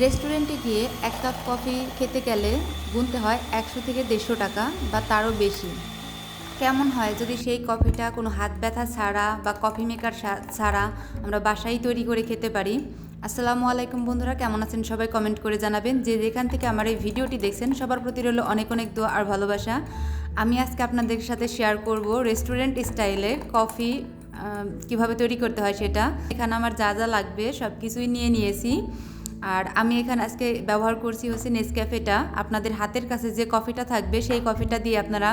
রেস্টুরেন্টে গিয়ে এক কাপ কফি খেতে গেলে গুনতে হয় একশো থেকে দেড়শো টাকা বা তারও বেশি। কেমন হয় যদি সেই কফিটা কোনো হাত ব্যথা ছাড়া বা কফি মেকার ছাড়া আমরা বাসায় তৈরি করে খেতে পারি? আসসালামু আলাইকুম বন্ধুরা, কেমন আছেন সবাই কমেন্ট করে জানাবেন। যে যেখান থেকে আমার এই ভিডিওটি দেখছেন, সবার প্রতি রইল অনেক অনেক দোয়া আর ভালোবাসা। আমি আজকে আপনাদের সাথে শেয়ার করব রেস্টুরেন্ট স্টাইলে কফি কীভাবে তৈরি করতে হয় সেটা। এখানে আমার যা যা লাগবে সব কিছুই নিয়ে নিয়েছি। আর আমি এখানে আজকে ব্যবহার করছি হচ্ছে নেসক্যাফেটা আপনাদের হাতের কাছে যে কফিটা থাকবে, সেই কফিটা দিয়ে আপনারা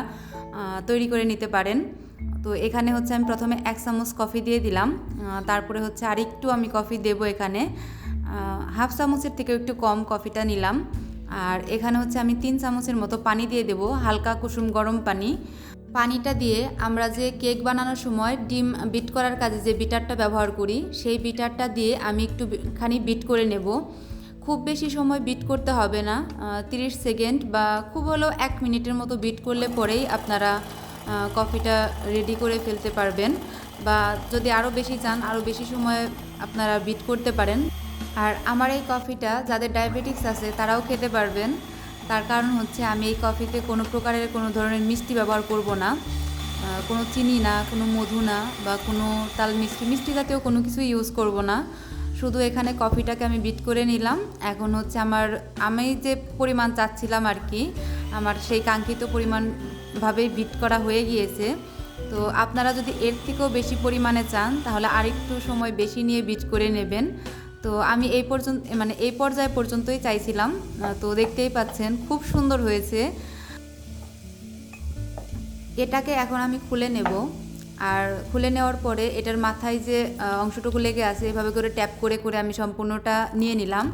তৈরি করে নিতে পারেন। তো এখানে হচ্ছে আমি প্রথমে এক চামচ কফি দিয়ে দিলাম। তারপরে হচ্ছে আরেকটু আমি কফি দেব এখানে। হাফ চামচের থেকে একটু কম কফিটা নিলাম। আর এখানে হচ্ছে আমি তিন চামচের মতো পানি দিয়ে দেব, হালকা কুসুম গরম পানি। পানিটা দিয়ে আমরা যে কেক বানানোর সময় ডিম বিট করার কাজে যে বিটারটা ব্যবহার করি, সেই বিটারটা দিয়ে আমি একটু খানি বিট করে নেব। খুব বেশি সময় বিট করতে হবে না তিরিশ সেকেন্ড বা খুব হলেও এক মিনিটের মতো বিট করলে পরেই আপনারা কফিটা রেডি করে ফেলতে পারবেন বা যদি আরও বেশি চান, আরও বেশি সময় আপনারা বিট করতে পারেন। আর আমার এই কফিটা যাদের ডায়াবেটিক্স আছে তারাও খেতে পারবেন। তার কারণ হচ্ছে আমি এই কফিতে কোনো প্রকারের কোনো ধরনের মিষ্টি ব্যবহার করব না। কোনো চিনি না, কোনো মধু না বা কোনো তাল মিষ্টি। মিষ্টি জাতীয় কোনো কিছু ইউজ করব না। শুধু এখানে কফিটাকে আমি বিট করে নিলাম। এখন হচ্ছে আমার, আমি যে পরিমাণ চাচ্ছিলাম আর কি আমার সেই কাঙ্ক্ষিত পরিমাণভাবেই বিট করা হয়ে গিয়েছে। তো আপনারা যদি এর থেকেও বেশি পরিমাণে চান, তাহলে আরেকটু সময় বেশি নিয়ে বিট করে নেবেন। তো আমি এই পর্যন্ত মানে এই পর্যায় পর্যন্তই চাইছিলাম। তো দেখতেই পাচ্ছেন, খুব সুন্দর হয়েছে। এটাকে এখন আমি খুলে নেব। আর খুলে নেওয়ার পরে এটার মাথায় যে অংশটুকু লেগে আছে, এভাবে করে ট্যাপ করে করে আমি সম্পূর্ণটা নিয়ে নিলাম।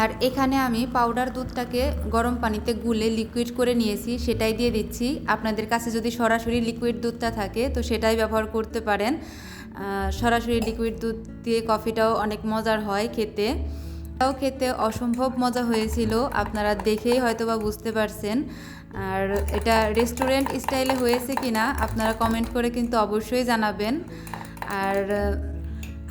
আর এখানে আমি পাউডার দুধটাকে গরম পানিতে গুলে লিকুইড করে নিয়েছি, সেটাই দিয়ে দিচ্ছি। আপনাদের কাছে যদি সরাসরি লিকুইড দুধটা থাকে, তো সেটাই ব্যবহার করতে পারেন। সরাসরি লিকুইড দুধ দিয়ে কফিটাও অনেক মজার হয় খেতে। তাও খেতে অসম্ভব মজা হয়েছিল, আপনারা দেখেই হয়তো বা বুঝতে পারছেন। আর এটা রেস্টুরেন্ট স্টাইলে হয়েছে কিনা, আপনারা কমেন্ট করে কিন্তু অবশ্যই জানাবেন। আর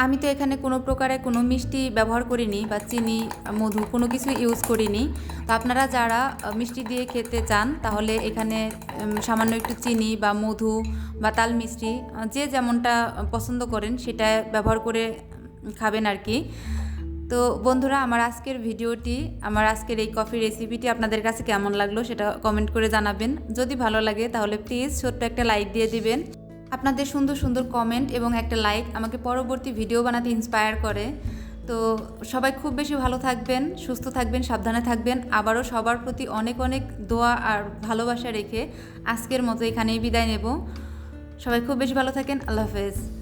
আমি তো এখানে কোনো প্রকারে কোনো মিষ্টি ব্যবহার করিনি বা চিনি, মধু কোনো কিছু ইউজ করিনি। তো আপনারা যারা মিষ্টি দিয়ে খেতে চান, তাহলে এখানে সামান্য একটু চিনি বা মধু বা তাল মিষ্টি যে যেমনটা পছন্দ করেন সেটা ব্যবহার করে খাবেন আর কি। তো বন্ধুরা, আমার আজকের ভিডিওটি, আমার আজকের এই কফি রেসিপিটি আপনাদের কাছে কেমন লাগল সেটা কমেন্ট করে জানাবেন। যদি ভালো লাগে তাহলে প্লিজ ছোট্ট একটা লাইক দিয়ে দিবেন। আপনাদের সুন্দর সুন্দর কমেন্ট এবং একটা লাইক আমাকে পরবর্তী ভিডিও বানাতে ইন্সপায়ার করে। তো সবাই খুব বেশি ভালো থাকবেন, সুস্থ থাকবেন, সাবধানে থাকবেন। আবারও সবার প্রতি অনেক অনেক দোয়া আর ভালোবাসা রেখে আজকের মতো এখানেই বিদায় নেব। সবাই খুব বেশি ভালো থাকেন, আল্লাহ হাফেজ।